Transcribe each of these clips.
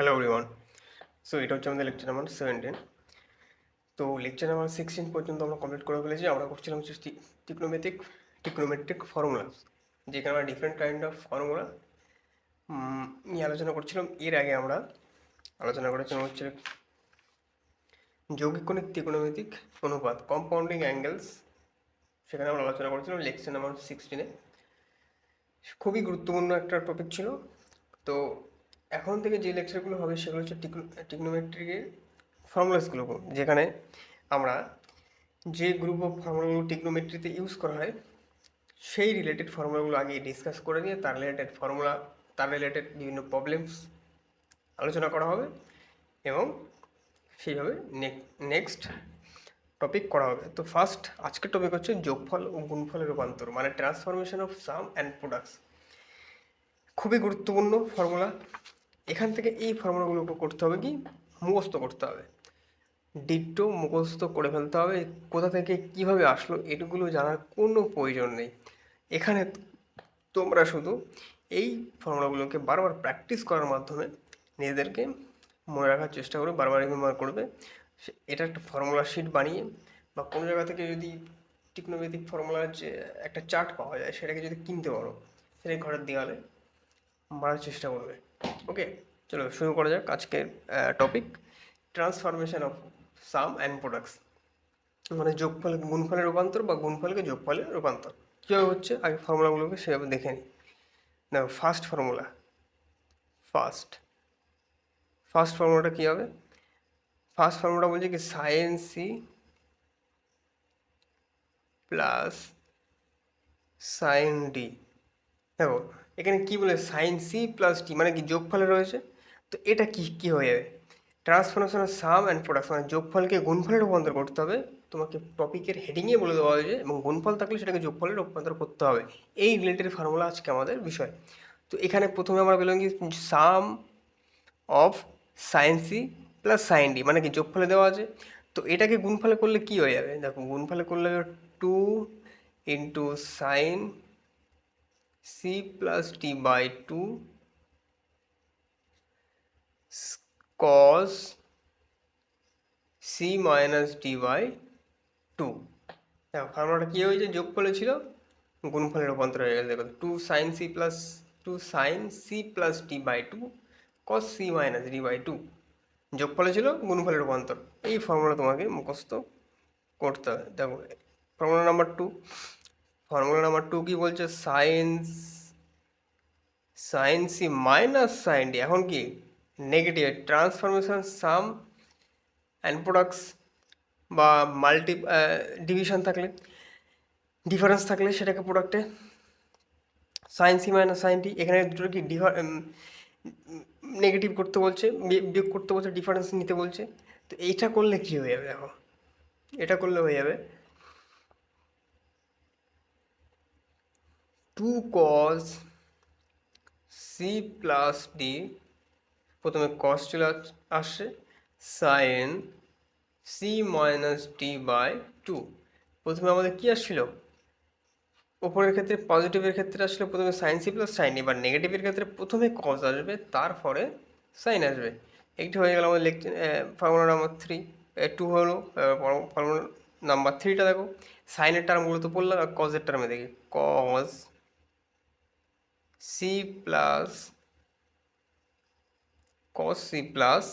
Hello everyone so এটা হচ্ছে আমাদের লেকচার নাম্বার সেভেন্টিন তো লেকচার নাম্বার সিক্সটিন পর্যন্ত আমরা কমপ্লিট করে ফেলেছি। আমরা করছিলাম হচ্ছে টিকনোমেট্রিক টিকনোমেট্রিক ফর্মুলাস যেখানে আমরা ডিফারেন্ট কাইন্ড অফ ফর্মুলা নিয়ে আলোচনা করছিলাম। এর আগে আমরা আলোচনা করেছিলাম হচ্ছে যৌগিক কোণিক ত্রিকোণমিতিক অনুপাত কম্পাউন্ডিং অ্যাঙ্গেলস সেখানে আমরা আলোচনা করেছিলাম লেকচার নাম্বার সিক্সটিনে খুবই গুরুত্বপূর্ণ একটা টপিক ছিল। তো এখন থেকে যে লেকচারগুলো হবে সেগুলো হচ্ছে টিকনোমেট্রিকের ফর্মুলাসগুলো যেখানে আমরা যে গ্রুপ অফ ফর্মুলাগুলো টিকনোমেট্রিতে ইউজ করা হয়, সেই রিলেটেড ফর্মুলাগুলো আগে ডিসকাস করে নিয়ে তার রিলেটেড ফর্মুলা তার রিলেটেড বিভিন্ন প্রবলেমস আলোচনা করা হবে এবং সেইভাবে নেক্সট টপিক করা হবে। তো ফার্স্ট আজকের টপিক হচ্ছে যোগফল ও গুণফলের রূপান্তর মানে transformation of sum and products খুবই গুরুত্বপূর্ণ ফর্মুলা এখান থেকে এই ফর্মুলাগুলোকে করতে হবে কি? মুখস্থ করতে হবে। ডিট্টো মুখস্থ করে ফেলতে হবে, কোথা থেকে কীভাবে আসলো এগুলো জানার কোনো প্রয়োজন নেই। এখানে তোমরা শুধু এই ফর্মুলাগুলোকে বারবার প্র্যাকটিস করার মাধ্যমে নিজেদেরকে মনে রাখার চেষ্টা করবে, বারবার রিমেম্বার করবে। এটা একটা ফর্মুলা শিট বানিয়ে বা কোনো জায়গা থেকে যদি টিকনোমেটিক ফর্মুলার যে একটা চার্ট পাওয়া যায় সেটাকে যদি কিনতে পারো, সেটাই ঘরের দেওয়ালে মারার চেষ্টা করবে। ওকে চলো শুরু করা যাক আজকের topic transformation of sum and products মানে যোগফল, গুণফলের রূপান্তর বা গুণফলকে যোগফলে রূপান্তর। কীভাবে হচ্ছে? আগে ফর্মুলাগুলোকে সেভাবে দেখে নিই। দেখো ফার্স্ট ফর্মুলা ফার্স্ট ফার্স্ট ফর্মুলাটা কী হবে? ফার্স্ট ফর্মুলাটা বলছে কি sine C plus sine D দেখো, এখানে কি বলে সাইন সি প্লাস টি মানে কি যোগফলে রয়েছে? তো এটা কি কি হয়ে যাবে? ট্রান্সফরমেশন সাম অ্যান্ড প্রোডাক্ট মানে যোগফলকে গুণফলে রূপান্তর করতে হবে। তোমাকে টপিকের হেডিংয়ে বলে দেওয়া হয়েছে এবং গুণফল থাকলে সেটাকে যোগফলে রূপান্তর করতে হবে। এই রিলেটেড ফর্মুলা আজকে আমাদের বিষয়। তো এখানে প্রথমে আমরা বললাম কি sum of sine C plus sine D মানে কি যোগফলে দেওয়া আছে। তো এটাকে গুণফলে করলে কি হয়ে যাবে? দেখো, গুণফলে করলে two into sine C plus t by 2 cos c minus d by 2 দেখো ফর্মুলাটা কী হয়েছে? যোগফলে ছিল, গুণফলে রূপান্তর হয়ে গেছে দেখো two sine C plus two sine C plus T by two cos C minus D by two যোগফলে ছিল, গুণফলে রূপান্তর। এই ফর্মুলা তোমাকে মুখস্থ করতে হবে। দেখো formula number two formula number two কি বলছে? Science sine C minus sine D এখন কি? Negative transformation sum and products বা মাল্টি ডিভিশন থাকলে ডিফারেন্স থাকলে সেটাকে প্রোডাক্টে sine C minus sine D এখানে দুটো কি ডিফার নেগেটিভ করতে বলছে বিয়োগ করতে বলছে ডিফারেন্স নিতে বলছে, তো এইটা করলে কী হয়ে যাবে দেখো? এটা করলে হয়ে যাবে two cos C plus D প্রথমে কস চলে আসছে sine C minus D by two প্রথমে আমাদের কী আসছিল? ওপরের ক্ষেত্রে পজিটিভের ক্ষেত্রে আসলে প্রথমে সাইন সি প্লাস সাইন এবার নেগেটিভের ক্ষেত্রে প্রথমে কজ আসবে, তারপরে সাইন আসবে। একটি হয়ে গেল আমাদের lecture formula number three two হলো ফর্মুলা নাম্বার থ্রিটা দেখো। সাইনের টার্মগুলো তো পড়লাম, আর কজের টার্মে দেখি। Cos c plus cos c plus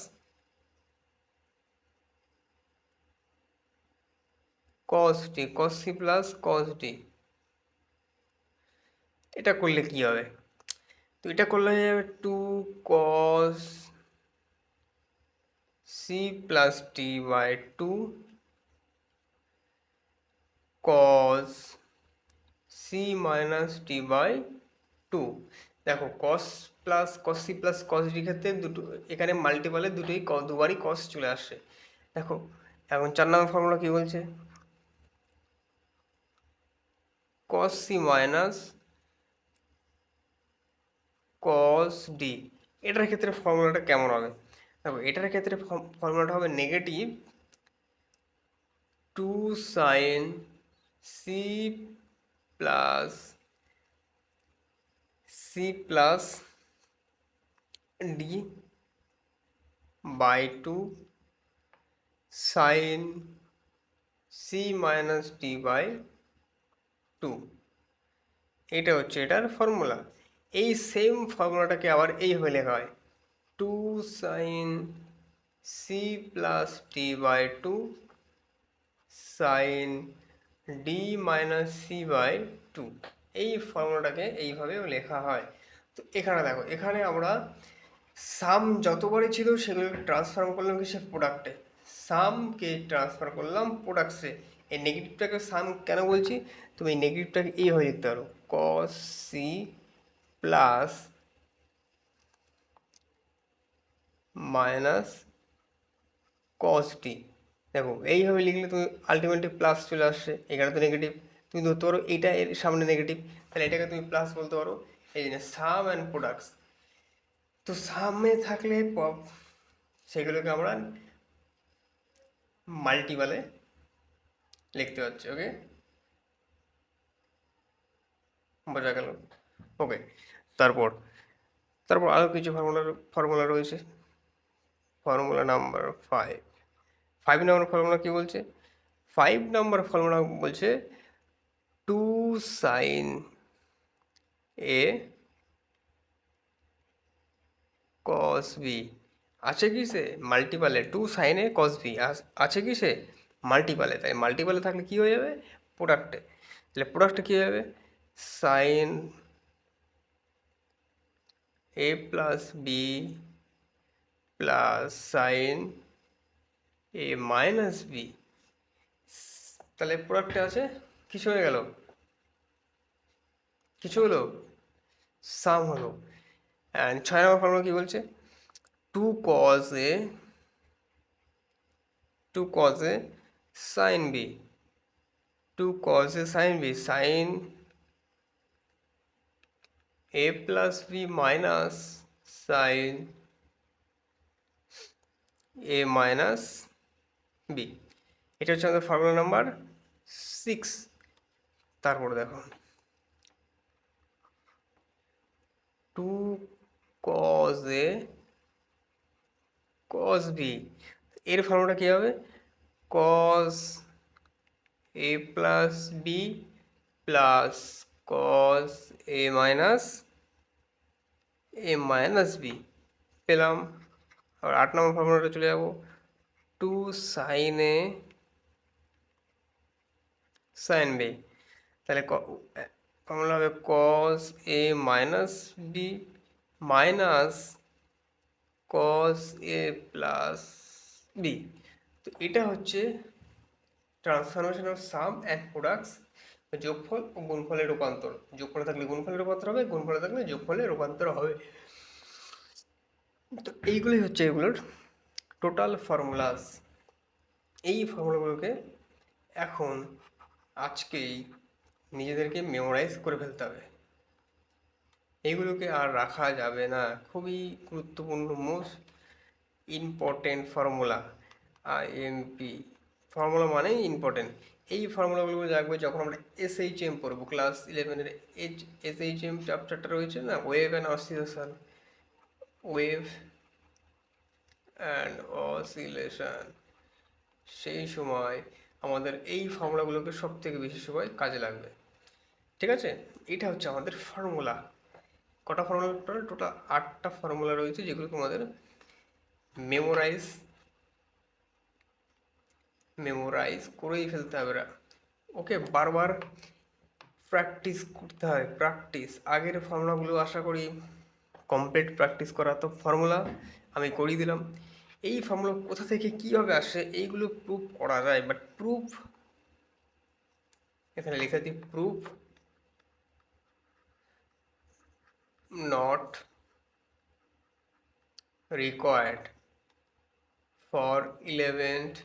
cos t cos c plus cos d এটা করলে কি হবে? তো এটা করলে হয়ে যাবে two cos C plus T by two cos C minus T by two দেখো cos plus cos C plus cos D ক্ষেত্রে দুটো, এখানে মাল্টিপালে দুটোই দুবারই কস চলে আসছে দেখো, এখন চার নম্বর ফর্মুলা কী বলছে? Cos C minus cos D এটার ক্ষেত্রে ফর্মুলাটা কেমন হবে? দেখো, এটার ক্ষেত্রে ফর্মুলাটা হবে negative two sine C plus C plus D by two sine C minus D by two. এটা হচ্ছে এটার ফর্মুলা। এই সেম ফর্মুলাটাকে আবার এইভাবে লেখা হয়। Two sine C plus T by two sine D minus C by two. এই ফর্মুলাটাকে এইভাবেও লেখা হয়। তো এখানে দেখো, এখানে আমরা সাম যত যতবারই ছিল সেগুলোকে ট্রান্সফার করলাম কি সে প্রোডাক্টে সামকে ট্রান্সফার করলাম প্রোডাক্টসে এই নেগেটিভটাকে সাম কেন বলছি? তুমি এই নেগেটিভটাকে এইভাবে লিখতে পারো। Cos C plus minus cos T দেখো, এইভাবে লিখলে তুমি আলটিমেটলি প্লাস চলে আসছে এখানে তো নেগেটিভ তুমি ধরতে পারো এইটা এর সামনে নেগেটিভ তাহলে এটাকে তুমি প্লাস বলতে পারো। এই জন্য সাম অ্যান্ড প্রোডাক্টস তো সামনে থাকলে সেগুলোকে আমরা মাল্টিপালে লিখতে পারছি ওকে বোঝা গেল? ওকে তারপর তারপর আরও কিছু ফর্মুলা ফর্মুলা রয়েছে। Formula number five five number formula কী বলছে? ফাইভ নাম্বার ফর্মুলা বলছে two sine A cos B আছে কি সে? মাল্টিপালে টু সাইনে কস বি আছে কি সে? মাল্টিপালে তাই মাল্টিপালে থাকলে কি হয়ে যাবে? প্রোডাক্টে তাহলে প্রোডাক্টে কী হবে sine A plus B plus sine A minus B তাহলে প্রোডাক্টে আছে? কিছু হয়ে গেল। কিছু হলো? সাম হলো। অ্যান্ড ছয় নম্বর ফর্মুলা কী বলছে? Two cos A two cos A sine B two cos A sine B sine A plus B minus sine A minus B এটা হচ্ছে আমাদের ফর্মুলা নাম্বার সিক্স তারপরে দেখো। Two cos A cos B এর ফর্মুলাটা কী হবে? Cos A plus B plus cos A minus A minus B পেলাম। আবার আট নম্বর ফর্মুলাটা চলে যাব। Two sine A sine B তাহলে ফর্মুলা হবে cos A minus B minus cos A plus B তো এটা হচ্ছে transformation of sum and products যোগফল ও গুণফলের রূপান্তর। যোগফলে থাকলে গুণফলের রূপান্তর হবে, গুণফলে থাকলে যোগফলের রূপান্তর হবে। তো এইগুলোই হচ্ছে এগুলোর টোটাল ফর্মুলাস এই ফর্মুলাগুলোকে এখন আজকেই নিজেদেরকে মেমোরাইজ করে ফেলতে হবে। এইগুলোকে আর রাখা যাবে না। খুবই গুরুত্বপূর্ণ most important formula IMP formula মানেই ইম্পর্টেন্ট এই ফর্মুলাগুলো রাখবে যখন আমরা এসএইচএম পড়ব ক্লাস ইলেভেনের এইচ এসএইচএম চ্যাপ্টারটা রয়েছে না wave and oscillation wave and oscillation সেই সময় আমাদের এই ফর্মুলাগুলোকে সব থেকে বেশি সময় কাজে লাগবে। ঠিক আছে? এটা হচ্ছে আমাদের ফর্মুলা কটা ফর্মুলা টোটাল টোটাল আটটা ফর্মুলা রয়েছে যেগুলো তোমাদের মেমোরাইজ মেমোরাইজ করেই ফেলতে হবে ওকে বারবার প্র্যাকটিস করতে হয় প্র্যাকটিস আগের ফর্মুলাগুলো আশা করি কমপ্লিট প্র্যাকটিস করা। তো ফর্মুলা আমি করিয়ে দিলাম। এই ফর্মুলা কোথা থেকে কীভাবে আসে এইগুলো প্রুফ করা যায়। বাট প্রুফ এখানে লেখা দিই proof not required for eleventh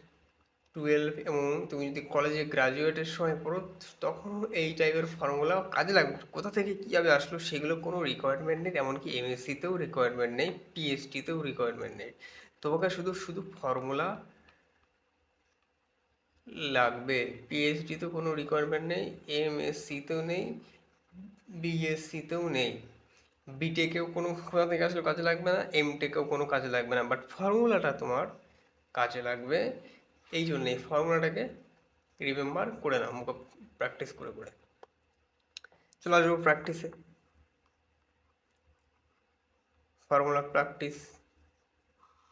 twelve এবং তুমি যদি কলেজে গ্রাজুয়েটের সময় পড়ো, তখন এই টাইপের ফর্মুলা কাজে লাগবে। কোথা থেকে কীভাবে আসলো সেগুলো কোনো রিকোয়ারমেন্ট নেই, এমনকি এমএসসিতেও রিকোয়ারমেন্ট নেই পিএইচডিতেও রিকোয়ারমেন্ট নেই। তোমাকে শুধু শুধু ফর্মুলা লাগবে। পিএইচডিতেও কোনো রিকোয়ারমেন্ট নেই এমএসসিতেও নেই বিএসসিতেও নেই। বিটেকেও কোনো থেকে আসলে কাজে লাগবে না এম টেকেও কোনো কাজে লাগবে না বাট ফর্মুলাটা তোমার কাজে লাগবে। এই জন্য এই ফর্মুলাটাকে রিমেম্বার করে নাও, মুখ প্র্যাকটিস করে করে। চলো আসব প্র্যাকটিসে ফর্মুলা প্র্যাকটিস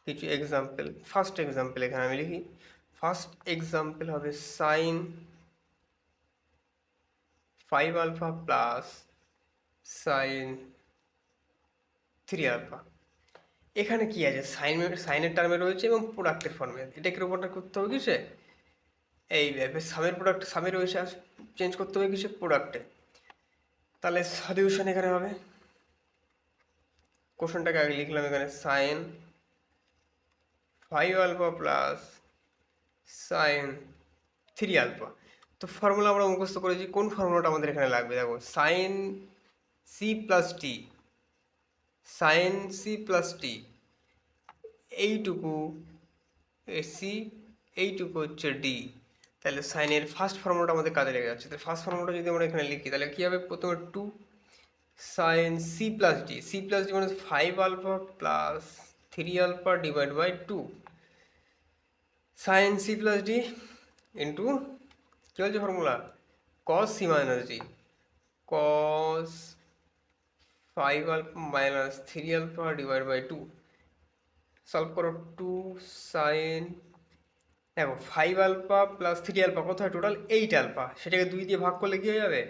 কিছু এক্সাম্পল ফার্স্ট এক্সাম্পল এখানে আমি লিখি। ফার্স্ট এক্সাম্পল হবে sine five alpha plus sine three alpha এখানে কি আছে? সাইন সাইনের টার্মে রয়েছে এবং প্রোডাক্টের ফর্মে এটা এটাকে রূপান্তর করতে হবে কিসে? এই সামের প্রোডাক্ট সামে রয়েছে, আর চেঞ্জ করতে হবে কিসে? প্রোডাক্টে তাহলে সলিউশন এখানে হবে। কোশ্চেনটাকে আগে লিখলাম এখানে। Sine five alpha plus sine three alpha তো ফর্মুলা আমরা মুখস্থ করেছি। কোন ফর্মুলাটা আমাদের এখানে লাগবে? দেখো sine C plus T sine C plus T এইটুকু সি এইটুকু হচ্ছে ডি তাহলে সাইনের ফার্স্ট ফর্মুলাটা আমাদের কাজে লেগে যাচ্ছে। তাহলে ফার্স্ট ফর্মুলাটা যদি আমরা এখানে লিখি, তাহলে কী হবে? প্রথমে two sine C plus D C plus D মানে five alpha plus three alpha divide by two sine C plus D into কী হচ্ছে formula cos C minus D cos five alpha minus three alpha divide by two solve করো two sine দেখো five alpha plus three alpha কত হয় total eight alpha সেটাকে দুই দিয়ে ভাগ করলে কী হয়ে যাবে?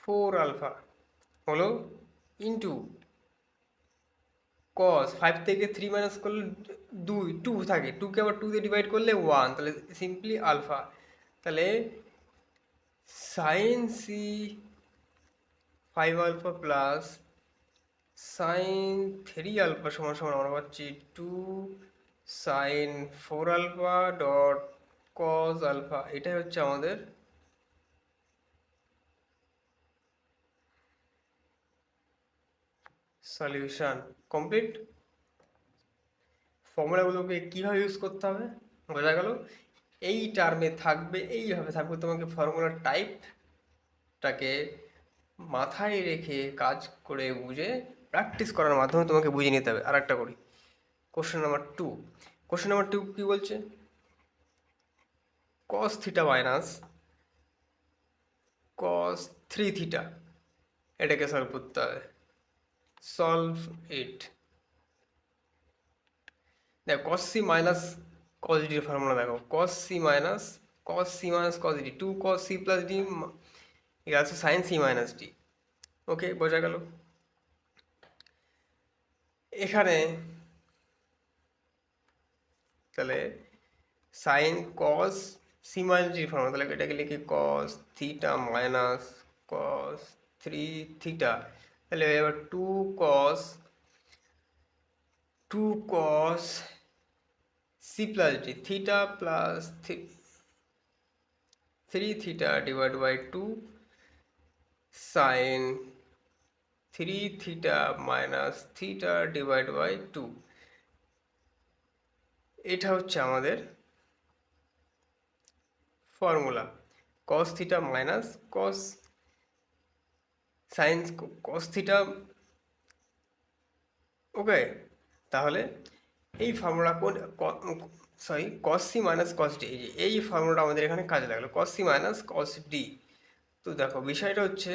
ফোর আলফা হলো ইন্টু কস ফাইভ থেকে থ্রি মাইনাস করলে দুই টু থাকে। টুকে আবার টু দিয়ে ডিভাইড করলে ওয়ান তাহলে সিম্পলি আলফা তাহলে sine C five alpha plus sine three alpha সমান সমান আমরা পাচ্ছি two sine four alpha dot cos alpha এটাই হচ্ছে আমাদের সলিউশন কমপ্লিট ফর্মুলাগুলোকে কীভাবে ইউজ করতে হবে? বোঝা গেল? এই টার্মে থাকবে, এইভাবে থাকবে। তোমাকে ফর্মুলার টাইপটাকে মাথায় রেখে কাজ করে বুঝে প্র্যাকটিস করার মাধ্যমে তোমাকে বুঝে নিতে হবে। আর একটা করি। Question number two question number two কী বলছে? Cos theta minus cos three theta এটাকে সলভ করতে হবে। সলভ ইট দেখো কস সি মাইনাস কস ডির ফর্মুলা দেখো cos C minus cos C minus cos D two cos C plus D এটা আছে sine C minus D okay বোঝা গেল এখানে তাহলে sine cos C minus D formula তাহলে এটাকে লিখি cos theta minus cos three theta তাহলে এবার two cos two cos C plus D theta plus three theta divide by two sine three theta minus theta divide by two এটা হচ্ছে আমাদের formula cos theta minus cos science cos theta okay তাহলে এই formula কোন sorry cos C minus cos D এই ফর্মুলাটা আমাদের এখানে কাজে লাগল। Cos C minus cos D তো দেখো, বিষয়টা হচ্ছে,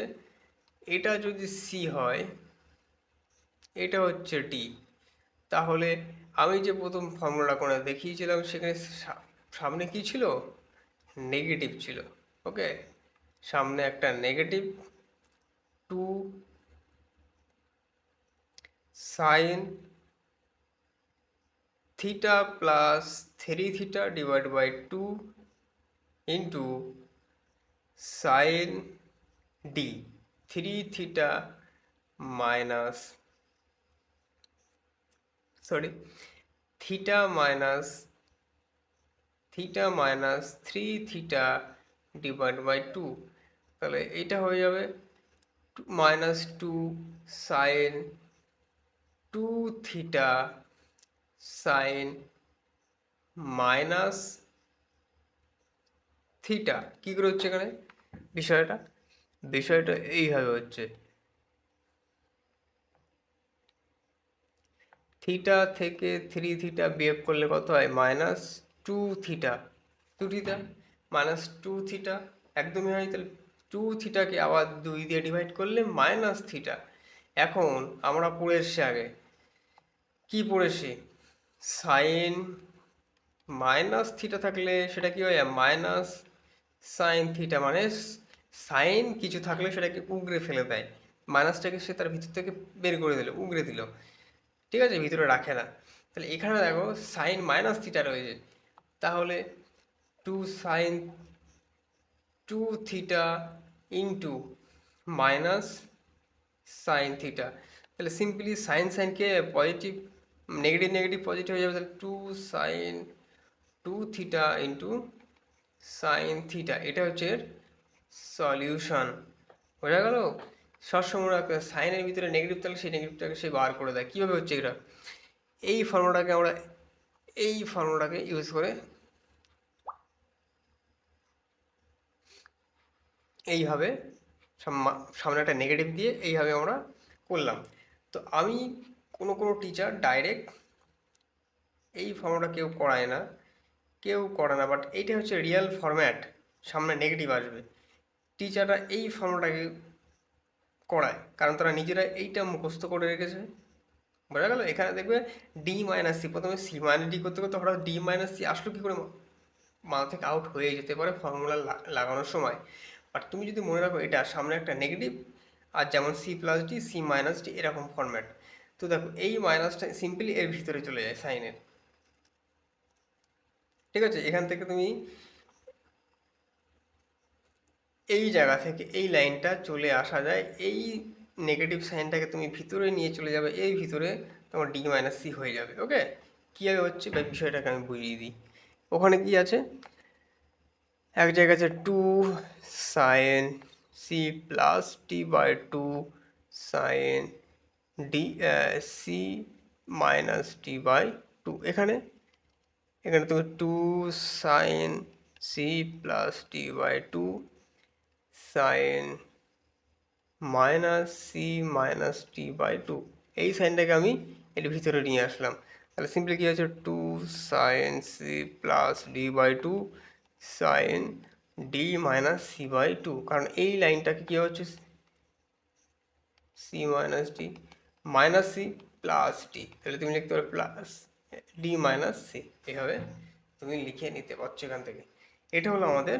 এটা যদি সি হয়, এটা হচ্ছে ডি তাহলে আমি যে প্রথম ফর্মুলাটা করে দেখিয়েছিলাম, সেখানে সামনে কি ছিল? নেগেটিভ ছিল ওকে সামনে একটা negative two sine theta plus three theta divide by two into sine D three theta minus sorry theta minus theta minus three theta divide by two তাহলে এইটা হয়ে যাবে minus two sine two theta sine minus theta কী করে হচ্ছে এখানে? বিষয়টা? বিষয়টা এইভাবে হচ্ছে। থিটা থেকে থ্রি থিটা বিয়োগ করলে কত হয়? Minus two theta. Two theta? Minus two theta? একদমই হয়? তাহলে টু থিটাকে আবার দুই দিয়ে ডিভাইড করলে মাইনাস থিটা। এখন আমরা পড়ে এসছি আগে। কি পড়েছি? সাইন মাইনাস থিটা থাকলে সেটা কি হয়? মাইনাস সাইন থিটা মানে সাইন কিছু থাকলে সেটাকে উগরে ফেলে দেয়। মাইনাসটাকে সে তার ভিতর থেকে বের করে দিল উগরে দিল। ঠিক আছে? ভিতরে রাখে না। তাহলে এখানে দেখো সাইন মাইনাস থিটা রয়েছে। তাহলে two sine two theta into minus sine theta তাহলে সিম্পলি সাইন সাইনকে পজিটিভ নেগেটিভ নেগেটিভ পজিটিভ হয়ে যাবে। তাহলে two sine two theta into sine theta এটা হচ্ছে সলিউশন বোঝা গেল? সবসময় সাইনের ভিতরে নেগেটিভ থাকলে সেই নেগেটিভটাকে সে বার করে দেয়। কীভাবে হচ্ছে এটা? এই ফর্মুলাটাকে আমরা, এই ফর্মুলাটাকে ইউজ করে এইভাবে সামনে একটা নেগেটিভ দিয়ে এইভাবে আমরা করলাম। তো আমি কোনো কোনো টিচার ডাইরেক্ট এই ফর্মটা কেউ করায় না। কেউ করে না বাট এইটা হচ্ছে রিয়েল ফরম্যাট সামনে নেগেটিভ আসবে। টিচাররা এই ফর্মটাকে করায়, কারণ তারা নিজেরা এইটা মুখস্থ করে রেখেছে। বোঝা গেল? এখানে দেখবে ডি মাইনাস সি প্রথমে সি মাইনাস ডি করতে করতে হঠাৎ ডি মাইনাস সি আসলো কী করে? মাথা থেকে আউট হয়ে যেতে পারে ফর্মুলা লাগানোর সময়। আর তুমি যদি মনে রাখো, এটা সামনে একটা নেগেটিভ আর যেমন C plus D C minus D এরকম ফর্ম্যাট তো দেখো, এই মাইনাসটা সিম্পলি এর ভিতরে চলে যায় সাইনের ঠিক আছে? এখান থেকে তুমি এই জায়গা থেকে এই লাইনটা চলে আসা যায়। এই নেগেটিভ সাইনটাকে তুমি ভিতরে নিয়ে চলে যাবে, এই ভিতরে তোমার ডি মাইনাস সি হয়ে যাবে ওকে কীভাবে হচ্ছে? বা বিষয়টাকে আমি বুঝিয়ে দিই। ওখানে কি আছে? এক জায়গায় আছে two sine C plus T by two sine D C minus T by two এখানে এখানে তুমি two sine C plus T by two sine minus C minus T by two এই সাইনটাকে আমি এর ভিতরে নিয়ে আসলাম। তাহলে সিম্পলি কী আছে two sine C plus D by two sine D minus C by two কারণ এই লাইনটাকে কী হচ্ছে? C minus D minus C plus D তাহলে তুমি লিখতে পারো প্লাস ডি মাইনাস সি এভাবে তুমি লিখে নিতে পারছ এখান থেকে। এটা হলো আমাদের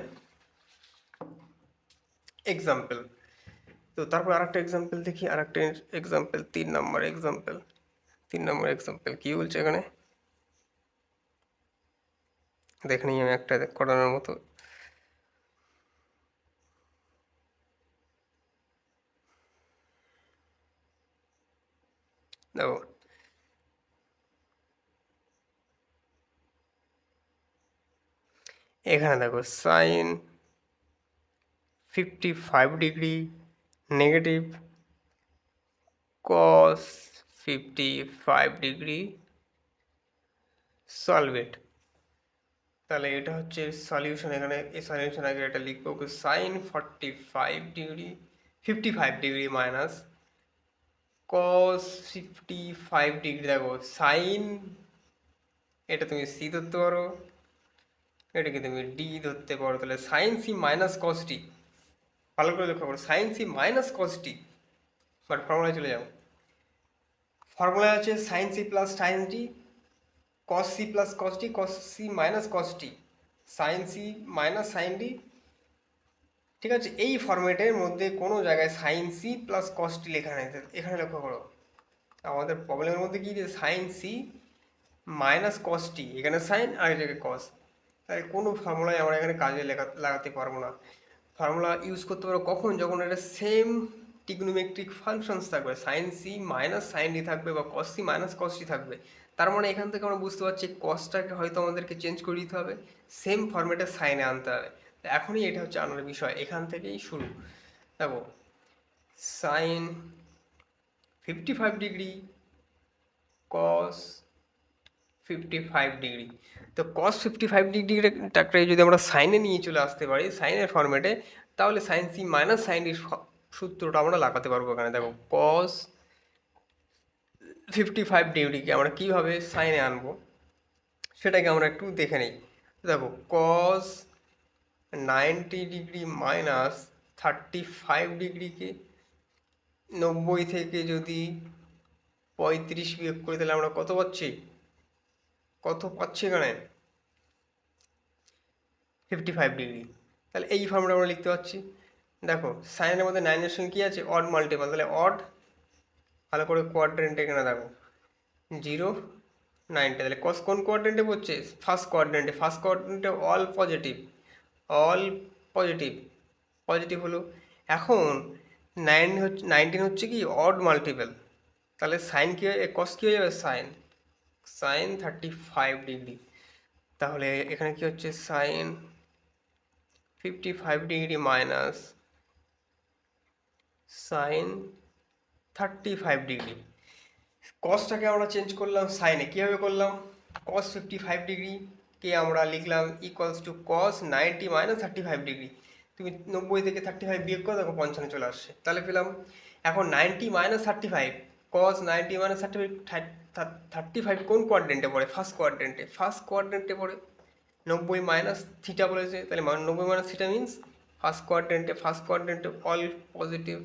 এক্সাম্পল তো তারপর আরেকটা এক্সাম্পল দেখি, আরেকটা এক্সাম্পল তিন নম্বর এক্সাম্পল তিন নম্বর এক্সাম্পল কী বলছে এখানে? দেখে নিই আমি একটা করানোর মতো। দেখো এখানে দেখো sine fifty five degree negative cos fifty five degree solve it তাহলে এটা হচ্ছে সলিউশন এখানে, এই সলিউশন আগে এটা লিখব sine forty five degree fifty five degree minus cos fifty five degree দেখো সাইন এটা তুমি সি ধরতে পারো। এটাকে তুমি ডি ধরতে পারো, তাহলে sine C minus cos D ভালো করে লক্ষ্য করো sine C minus cos D but ফর্মুলায় চলে যাও। ফর্মুলায় আছে sine C plus sine D cos C plus cos D cos C minus cos D sine C minus sine ঠিক আছে? এই ফর্মেটের মধ্যে কোনো জায়গায় sine C plus cos D লেখা নেই। এখানে লক্ষ্য করো, আমাদের প্রবলেমের মধ্যে কি যে sine C minus cos T এখানে সাইন আর এটাকে কস তাই কোনো ফর্মুলায় আমরা এখানে কাজে লাগাতে পারব না। ফর্মুলা ইউজ করতে পারো কখন? যখন এটা সেম টিগনোমেট্রিক ফাংশনস থাকবে sine C minus sine D থাকবে বা cos C minus cos D থাকবে, তার মানে এখান থেকে আমরা বুঝতে পারছি কসটাকে হয়তো আমাদেরকে চেঞ্জ করে দিতে হবে সেম ফর্মেটে সাইনে আনতে হবে। এখনই এটা হচ্ছে আনার বিষয়, এখান থেকেই শুরু। দেখো sine fifty five degree cos fifty five degree তো কস ফিফটি ফাইভ ডিগ্রিটাকে যদি আমরা সাইনে নিয়ে চলে আসতে পারি সাইনের ফর্মেটে তাহলে সাইন সি মাইনাস সাইন ডির সূত্রটা আমরা লাগাতে পারব এখানে। দেখো কস ফিফটি ফাইভ ডিগ্রিকে আমরা কীভাবে সাইনে আনব, সেটাকে আমরা একটু দেখে নিই। দেখো cos ninety degree minus thirty five ডিগ্রিকে নব্বই থেকে যদি পঁয়ত্রিশ বিয়োগ করে, তাহলে আমরা কত পাচ্ছি? কত পাচ্ছি এখানে? ফিফটি ফাইভ ডিগ্রি তাহলে এই ফর্মটা আমরা লিখতে পারছি। দেখো সাইনের মধ্যে নাইনের সঙ্গে কী আছে? অড মাল্টিপাল তাহলে অড ভালো করে কোয়াড্রেন্ট এখানে দেখো। জিরো নাইনটা তাহলে কস কোন কোয়াড্রেন্টে পড়ছে? ফার্স্ট কোয়াড্রেন্টে first কোয়াড্রেন্টে all positive all positive positive হলো। এখন নাইন হচ্ছে নাইনটিন হচ্ছে কি? অড মাল্টিপল তাহলে সাইন কী হয়ে কস কী হয়ে যাবে? Sine sine thirty five degree তাহলে এখানে কি হচ্ছে? Sine fifty five degree minus sine thirty five degree কসটাকে আমরা চেঞ্জ করলাম সাইনে কীভাবে করলাম? কস ফিফটি ফাইভ ডিগ্রিকে আমরা লিখলাম equals to cos ninety minus thirty five degree তুমি নব্বই থেকে থার্টি ফাইভ বিয়োগ করে দেখো পঞ্চান্ন চলে আসছে তাহলে পেলাম, এখন ninety minus thirty five cos ninety minus thirty five thirty five কোন কোয়াড্রেন্টে পড়ে? ফার্স্ট কোয়াড্রেন্টে ফার্স্ট কোয়াড্রেন্টে পড়ে নব্বই মাইনাস থিটা বলেছে। তাহলে নব্বই মাইনাস থিটা মিনস ফার্স্ট কোয়াড্রেন্টে ফার্স্ট কোয়াড্রেন্টে অল পজিটিভ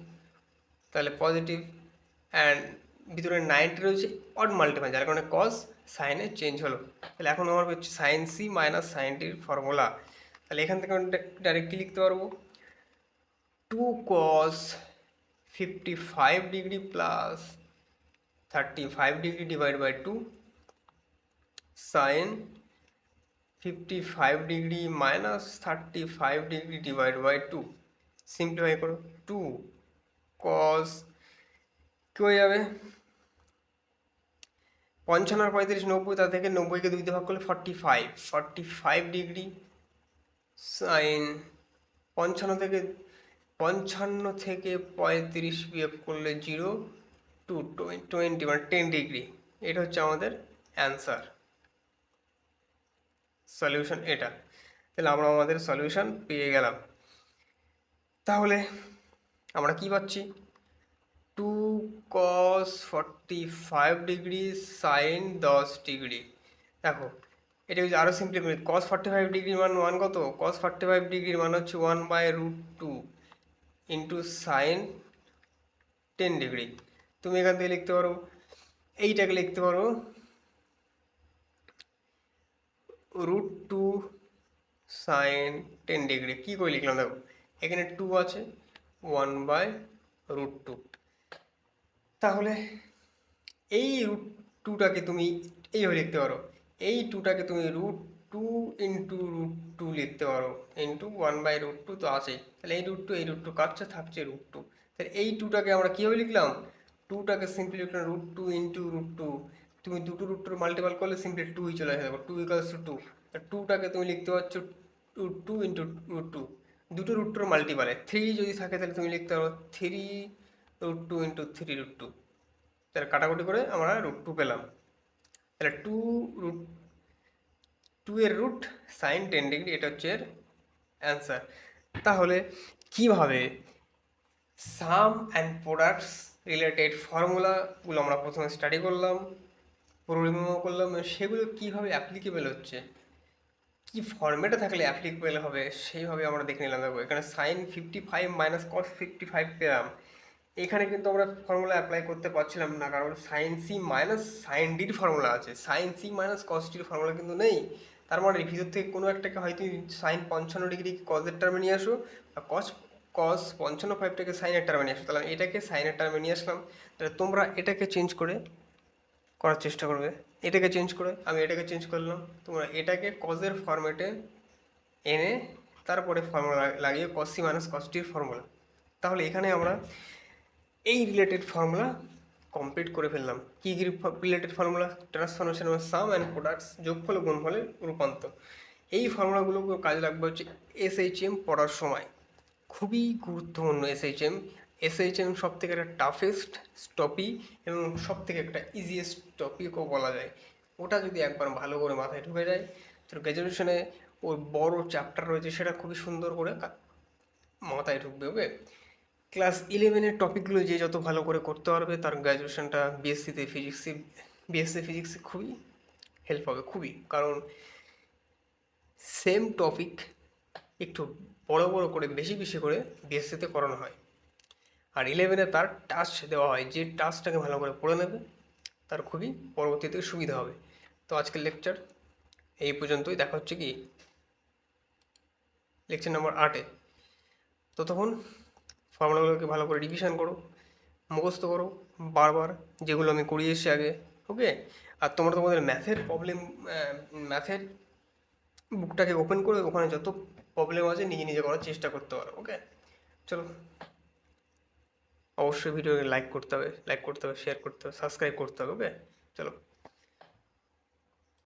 তাহলে পজিটিভ অ্যান্ড ভিতরে নাইনটি রয়েছে অড মাল্টিপ্লাই যার কারণে কস সাইনে চেঞ্জ হলো। তাহলে এখন আমার হচ্ছে সাইন সি মাইনাস সাইনটির ফর্মুলা তাহলে এখান থেকে ডাইরেক্টলি লিখতে পারব? Two cos fifty five degree plus thirty five degree divide by two sine fifty five degree minus thirty five degree divide by two simplify করো। টু কস কী হয়ে যাবে? পঞ্চান্ন আর পঁয়ত্রিশ নব্বই তা থেকে নব্বইকে দুইতে ভাগ করলে forty five forty five degree sine পঞ্চান্ন থেকে পঞ্চান্ন থেকে পঁয়ত্রিশ বিয়োগ করলে জিরো টু টোয়েন্টি মানে টেন ডিগ্রি। এটা হচ্ছে আমাদের অ্যান্সার। সলিউশন এটা। তাহলে আমরা আমাদের সলিউশন পেয়ে গেলাম। তাহলে আমরা কি পাচ্ছি? Two cos forty five degree sine দশ ডিগ্রি। দেখো, এটা হচ্ছে আরও সিম্পলি করি কস ফর্টি ফাইভ ডিগ্রির মান ওয়ান কত? কস ফর্টি ফাইভ ডিগ্রির মান হচ্ছে one by root two into sine ten degree. তুমি এখান থেকে লিখতে পারো, এইটাকে লিখতে পারো। Root two sine ten degree কী করে লিখলাম দেখো, এখানে টু আছে ওয়ান বাই রুট টু তাহলে এই রুট টুটাকে তুমি এইভাবে লিখতে পারো, এই টুটাকে তুমি root two into root two লিখতে পারো into one by root two তো আছেই। তাহলে এই রুট টু এই রুট টু কাটছে থাকছে রুট টু তাহলে এই টুটাকে আমরা কীভাবে লিখলাম? টুটাকে সিম্পলি লিখলাম root two into root two তুমি দুটো রুট টু মাল্টিপাল করলে সিম্পলি টুই চলে আসে দেখো টু ইকালস টু টু টুটাকে তুমি লিখতে পারছ two two into root two দুটো রুট টুর মাল্টিপালে থ্রি যদি থাকে তাহলে তুমি লিখতে পারো three root two into three root two তাহলে কাটাকুটি করে আমরা রুট টু পেলাম। তাহলে টু রুট টু এর রুট সাইন টেন ডিগ্রি এটা হচ্ছে এর অ্যান্সার তাহলে কীভাবে সাম অ্যান্ড প্রোডাক্টস রিলেটেড ফর্মুলাগুলো আমরা প্রথমে স্টাডি করলাম পরিমেমো করলাম সেগুলো কীভাবে অ্যাপ্লিকেবল হচ্ছে, কী ফর্মেটে থাকলে অ্যাপ্লিকেবল হবে, সেইভাবে আমরা দেখে নিলাম। দেখো, এখানে sine fifty five minus cos fifty five পেলাম। এখানে কিন্তু আমরা ফর্মুলা অ্যাপ্লাই করতে পারছিলাম না, কারণ সাইন সি মাইনাস সাইন ডির ফর্মুলা আছে। সাইন সি মাইনাস কস ডির ফর্মুলা কিন্তু নেই। তার মানে ভিতর থেকে কোনো একটাকে হয়তো সাইন পঞ্চান্ন ডিগ্রি কজের টার্মে নিয়ে আসো আর কস কস পঞ্চান্ন ফাইভটাকে সাইনের টার্মে নিয়ে আসো। তাহলে এটাকে সাইনের টার্মে নিয়ে আসলাম। তাহলে তোমরা এটাকে চেঞ্জ করে করার চেষ্টা করবে। এটাকে চেঞ্জ করে, আমি এটাকে চেঞ্জ করলাম তোমরা এটাকে কজের ফর্মেটে এনে তারপরে ফর্মুলা লাগিয়ে কসি মাইনাস কসটির ফর্মুলা তাহলে এখানে আমরা এই রিলেটেড ফর্মুলা কমপ্লিট করে ফেললাম। কী কী related formula transformation sum and products যোগফল গুণফলের রূপান্তর। এই ফর্মুলাগুলো কাজে লাগবে হচ্ছে এসএইচএম পড়ার সময়। খুবই গুরুত্বপূর্ণ এসএইচএম এসএইচএম সব থেকে একটা টাফেস্ট টপিক এবং সব থেকে একটা ইজিয়েস্ট টপিকও বলা যায়। ওটা যদি একবার ভালো করে মাথায় ঢুকে যায় তো গ্র্যাজুয়েশনে ওর বড় চ্যাপ্টার রয়েছে, সেটা খুবই সুন্দর করে মাথায় ঢুকবে ওকে ক্লাস ইলেভেনের টপিকগুলো যে যত ভালো করে করতে পারবে, তার গ্র্যাজুয়েশনটা বিএসসিতে ফিজিক্সে বিএসসি ফিজিক্সে খুবই হেল্প হবে, খুবই। কারণ সেম টপিক একটু বড় বড় করে, বেশি বেশি করে বিএসসিতে করানো হয়। আর ইলেভেনে তার টাস্ক দেওয়া হয়, যে টাস্কটাকে ভালো করে পড়ে নেবে, তার খুবই পরবর্তীতে সুবিধা হবে। তো আজকের লেকচার এই পর্যন্তই। দেখা হচ্ছে কি? লেকচার নাম্বার আটে তো তখন ফর্মুলাগুলোকে ভালো করে রিভিশন করো, মুখস্থ করো, বারবার যেগুলো আমি করিয়ে এসেছি আগে ওকে আর তোমরা তোমাদের ম্যাথের প্রবলেম ম্যাথের বুকটাকে ওপেন করে ওখানে যত প্রবলেম আছে, নিজে নিজে করার চেষ্টা করতে পারো ওকে চলো। অবশ্যই ভিডিওকে লাইক করতে হবে লাইক করতে হবে শেয়ার করতে হবে সাবস্ক্রাইব করতে হবে ওকে চলো।